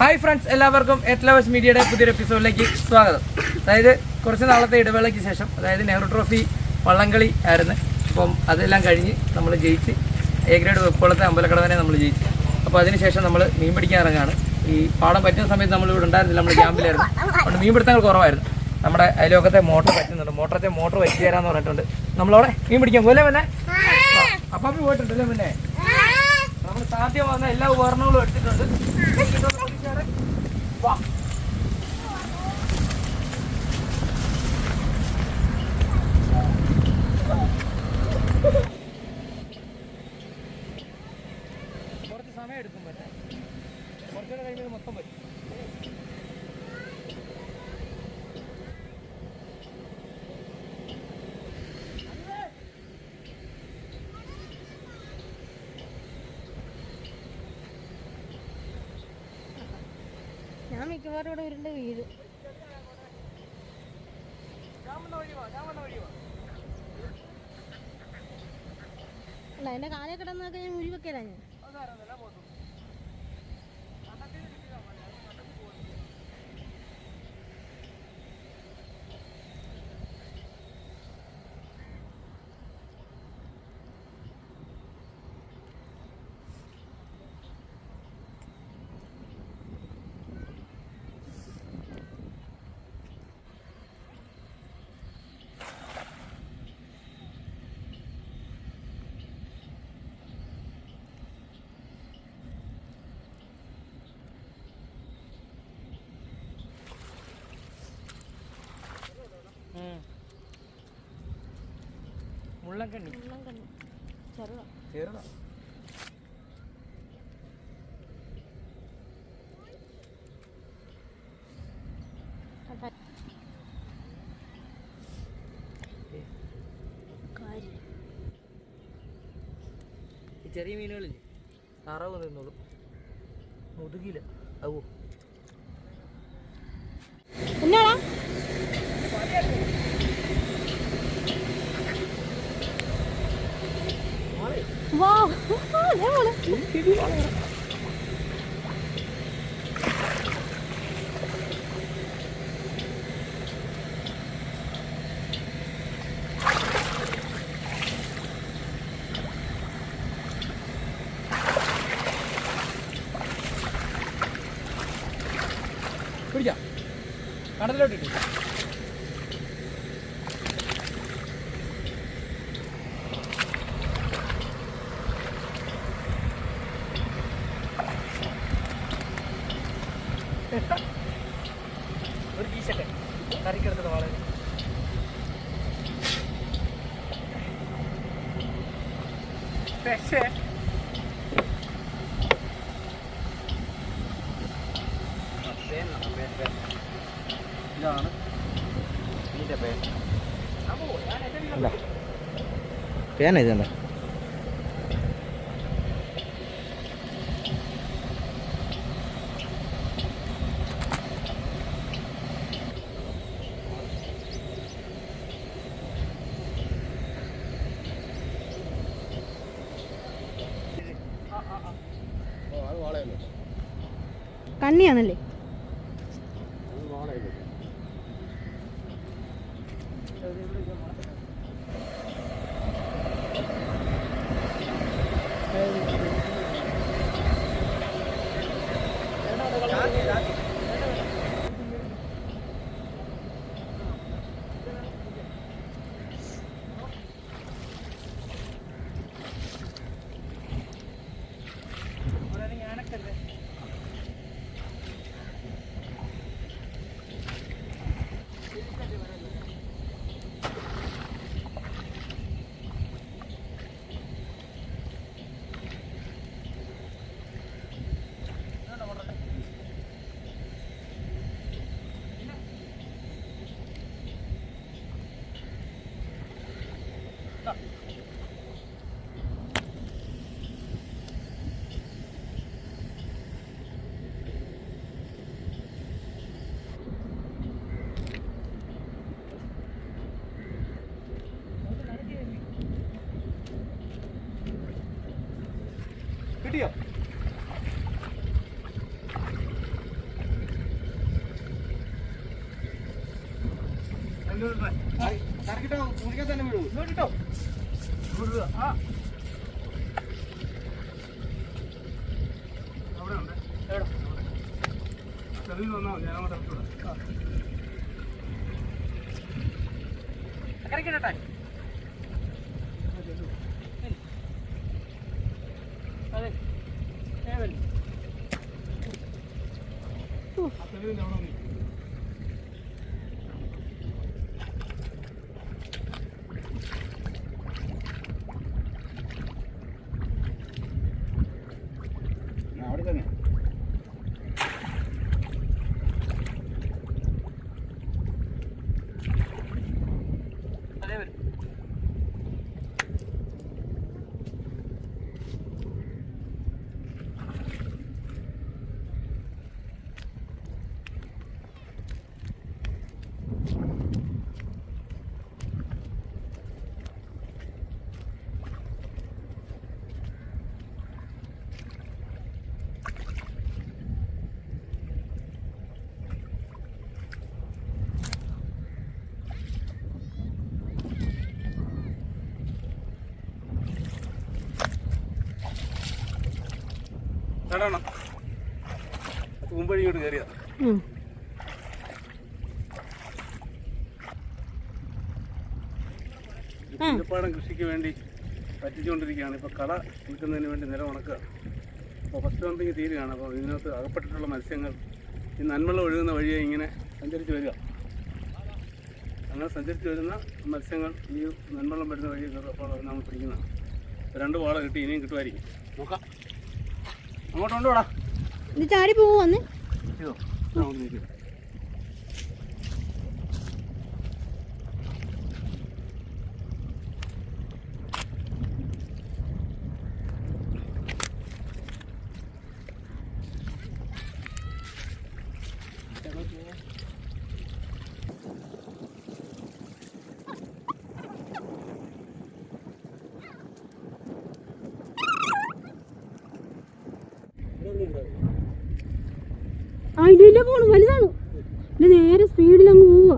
Hi friends എല്ലാവർക്കും എത്ലവേഴ്സ് മീഡിയയുടെ പുതിയൊരു എപ്പിസോഡിലേക്ക് സ്വാഗതം. അതായത് കുറച്ച് നാളത്തെ ഇടവേളയ്ക്ക് ശേഷം അതായത് നെഹ്റു ട്രോഫി വള്ളംകളി ആയിരുന്നു. അപ്പം അതെല്ലാം കഴിഞ്ഞ് നമ്മൾ ജയിച്ച് എ ഗ്രേഡ് വെപ്പോളത്തെ അമ്പലക്കടവനെ നമ്മൾ ജയിച്ചു. അപ്പോൾ അതിനുശേഷം നമ്മൾ മീൻ പിടിക്കാൻ ഇറങ്ങാണ്. ഈ പാടം പറ്റുന്ന സമയത്ത് നമ്മൾ ഇവിടെ ഉണ്ടായിരുന്നില്ല നമ്മൾ ക്യാമ്പിലായിരുന്നു. അതുകൊണ്ട് മീൻ പിടുത്തങ്ങൾ കുറവായിരുന്നു. നമ്മുടെ അയലോക്കത്തെ മോട്ടർ പറ്റുന്നുണ്ട്. മോട്ടറത്തെ മോട്ടർ വെച്ച് തരാമെന്ന് പറഞ്ഞിട്ടുണ്ട്. നമ്മളവിടെ മീൻ പിടിക്കാൻ പോലെ പിന്നെ അപ്പം പോയിട്ടുണ്ടല്ലോ പിന്നെ നമ്മൾ സാധ്യമാകുന്ന എല്ലാ ഉപകരണങ്ങളും എടുത്തിട്ടുണ്ട്. വാ. കുറച്ച് സമയം എടുക്കും പറ്റാൻ കുറച്ചുകൂടെ കഴിയുമ്പോൾ മൊത്തം പറ്റും. മിക്കവാറും ഇവിടെ ഉരുണ്ട് വീട് അല്ല എന്റെ കാലേ കിടന്നൊക്കെ ഞാൻ ഉരുവെക്കലാ വെക്കല ഞാൻ. കണ്ടു ചെറുതാ. ചെറിയ മീനുകളില്ലേ? താറാവ് നിന്നോളും മുതുകില്ല അവോ മോളെ. പിടിച്ചാ കടലിലോട്ടിട്ട് പക്ഷേ ഇതാണ് ഇതിൻ്റെ പേര് അല്ല പേന ഇതല്ല കണ്ണിയാണല്ലേ കറക്കിട്ടോ കുളിക്കാൻ തന്നെ വിടൂ ഇങ്ങോട്ട് ഇട്ടോ. ഇങ്ങോട്ട് ഇടുക. ആ. എവിടെ? അക്കരയ്ക്ക് ഇടട്ടെ? അതെ. അതെ വരും. അവിടെ നടണം മുമ്പഴി ഇങ്ങോട്ട് കയറിയ പാടം കൃഷിക്ക് വേണ്ടി പറ്റിച്ചുകൊണ്ടിരിക്കുകയാണ്. ഇപ്പോൾ കട വിൽക്കുന്നതിന് വേണ്ടി നില ഉണക്കുക. അപ്പോൾ ഫസ്റ്റ് പമ്പിങ് തീരുകയാണ്. അപ്പോൾ ഇതിനകത്ത് അകപ്പെട്ടിട്ടുള്ള മത്സ്യങ്ങൾ ഈ നന്മള ഒഴുകുന്ന വഴിയെ ഇങ്ങനെ സഞ്ചരിച്ചു വരിക. അങ്ങനെ സഞ്ചരിച്ചു വരുന്ന മത്സ്യങ്ങൾ ഈ നന്മളം വരുന്ന വഴി നമ്മൾ പിടിക്കുന്നതാണ്. രണ്ട് വാള കിട്ടി ഇനിയും കിട്ടുമായിരിക്കും. നോക്കാം. അങ്ങോട്ടുണ്ടോടാ? ഇത് ചാടി പോവുന്ന് ഇതോ ആ, ഇല്ല ഇല്ല പോണു? വലുതാണ്. ഇത് നേരെ സ്പീഡിൽ അങ്ങ് പോവുക.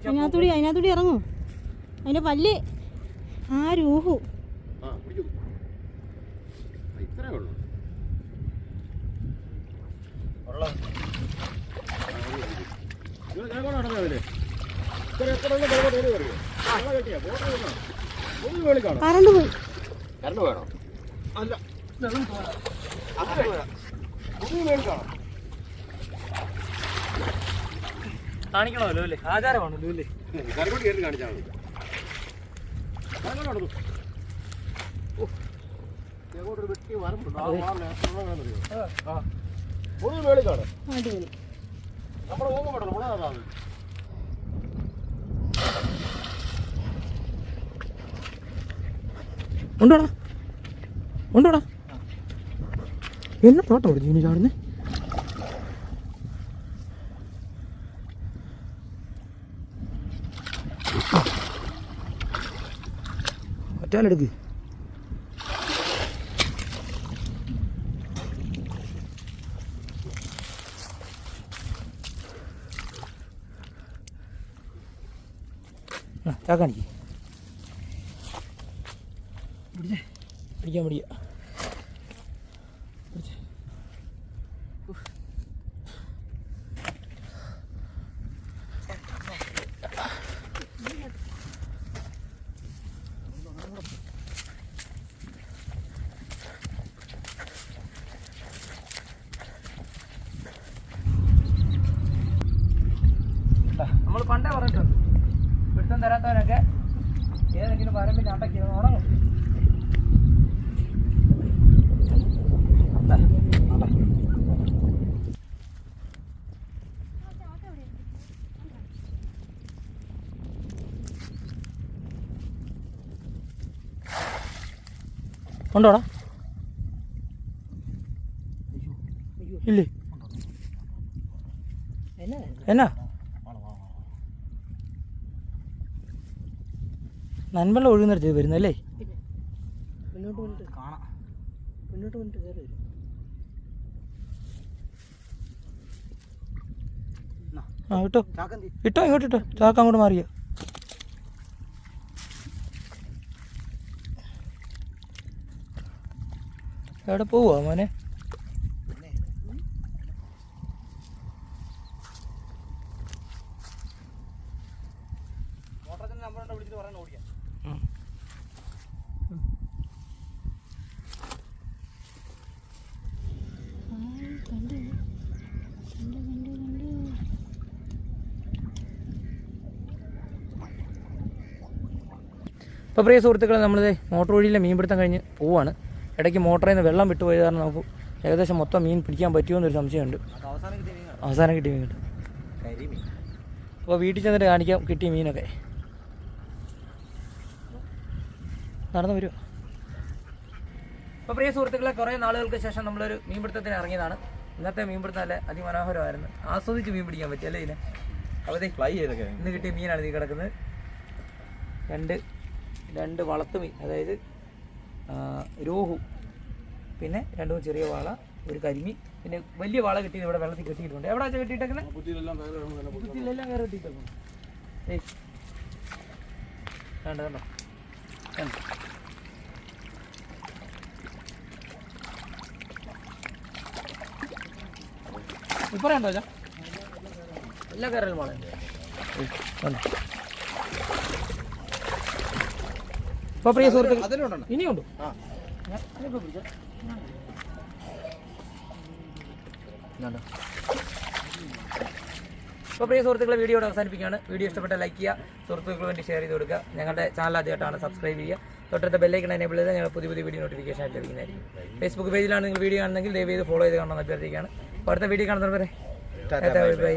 അതിനകത്തൂടി അതിനകത്തൂടി ഇറങ്ങൂ. അതിന്റെ പല്ല്. ആ രൂഹു. കറണ്ട് പോയി. കറണ്ട് വേണോ? അല്ല. കാണിക്കണമല്ലോ അല്ലേ? ആചാരമാണല്ലോ അല്ലേ? കരകോട്ട് ഉണ്ടോടാ? ഉണ്ടോടാ? എന്നെ തോട്ടം ഇനി ചാടുന്നേ? ഒറ്റാലെടുക്ക് ആ ചാക്കാണിക്ക് പിടിക്കാൻ പിടിക്കുക നേരത്തെ പറഞ്ഞിട്ടുണ്ട് പിടുത്തം തരാത്തവനൊക്കെ ഏതെങ്കിലും വരമ്പിൽ അണ്ടയ്ക്ക് ഉണങ്ങും ഉണ്ടോടാ? ഇല്ലേ? എന്നാ? നൻവെള്ളം ഒഴുകുന്നിടത്ത് വരുന്നല്ലേ ആ ഇട്ടോ ഇട്ടോ ഇങ്ങോട്ട് ഇട്ടോ ചാക്ക അങ്ങോട്ട് മാറിയോ? എവിടെ പോവാ മോനെ? ഇപ്പോൾ പ്രിയ സുഹൃത്തുക്കളെ നമ്മളിത് മോട്ടോർ വഴിയിലെ മീൻപിടുത്തം കഴിഞ്ഞ് പോവാണ്. ഇടയ്ക്ക് മോട്ടറിൽ നിന്ന് വെള്ളം വിട്ടുപോയത് കാരണം നമുക്ക് ഏകദേശം മൊത്തം മീൻ പിടിക്കാൻ പറ്റുമോ എന്നൊരു സംശയമുണ്ട്. അവസാനം കിട്ടിയ മീനാണ് അവസാനം കിട്ടിയ മീൻ കിട്ടും. അപ്പോൾ വീട്ടിൽ ചെന്നിട്ട് കാണിക്കാം കിട്ടിയ മീനൊക്കെ. നടന്നു വരുമോ അപ്പോൾ പ്രിയ സുഹൃത്തുക്കളെ കുറേ നാളുകൾക്ക് ശേഷം നമ്മളൊരു മീൻപിടുത്തത്തിന് ഇറങ്ങിയതാണ്. ഇന്നത്തെ മീൻപിടുത്തം അല്ലേ അതിമനോഹരമായിരുന്നു. ആസ്വദിച്ച് മീൻ പിടിക്കാൻ പറ്റി അല്ലേ ഇതിനെ? അവധി ഫ്ലൈ ചെയ്തൊക്കെ. ഇന്ന് കിട്ടിയ മീനാണ് ഇത് കിടക്കുന്നത്. രണ്ട് രണ്ട് വളത്ത് മീൻ അതായത് രോഹു പിന്നെ രണ്ട് മൂന്ന് ചെറിയ വാള ഒരു കരിമീൻ പിന്നെ വലിയ വാള കിട്ടിയത് ഇവിടെ വെള്ളത്തിൽ കെട്ടിയിട്ടുണ്ട്. എവിടെ വെച്ചാൽ നല്ല കുത്തിയിലെല്ലാം കയറി കെട്ടിയിട്ടേക്കുന്നു കണ്ടോ കണ്ടോ? കണ്ടോ? ഇപ്പറയുണ്ടോ എല്ലാ കയറലും മോളെ ഇപ്പൊ പ്രിയ സുഹൃത്തുക്കൾ ഇനിയുണ്ട്. അപ്പോൾ പ്രിയ സുഹൃത്തുക്കളെ വീഡിയോ അവസാനിപ്പിക്കുകയാണ്. വീഡിയോ ഇഷ്ടപ്പെട്ട ലൈക്ക് ചെയ്യുക സുഹൃത്തുക്കൾക്ക് വേണ്ടി ഷെയർ ചെയ്ത് കൊടുക്കുക. ഞങ്ങളുടെ ചാനൽ ആദ്യമായിട്ടാണ് സബ്സ്ക്രൈബ് ചെയ്യുക. തൊട്ടടുത്ത ബെല്ലൈക്കൺ എനേബിൾ ചെയ്ത് ഞങ്ങൾ പുതിയ പുതിയ വീഡിയോ നോട്ടിഫിക്കേഷൻ ആയിട്ട് ലഭിക്കുന്നതായിരിക്കും. ഫേസ്ബുക്ക് പേജിലാണ് നിങ്ങൾ വീഡിയോ കാണുന്നെങ്കിൽ ദയവ് ചെയ്ത് ഫോളോ ചെയ്ത് കാണണമെന്ന് അഭ്യർത്ഥിക്കുകയാണ്. അപ്പോൾ അടുത്ത വീഡിയോ കാണുന്നവരെ ബൈ.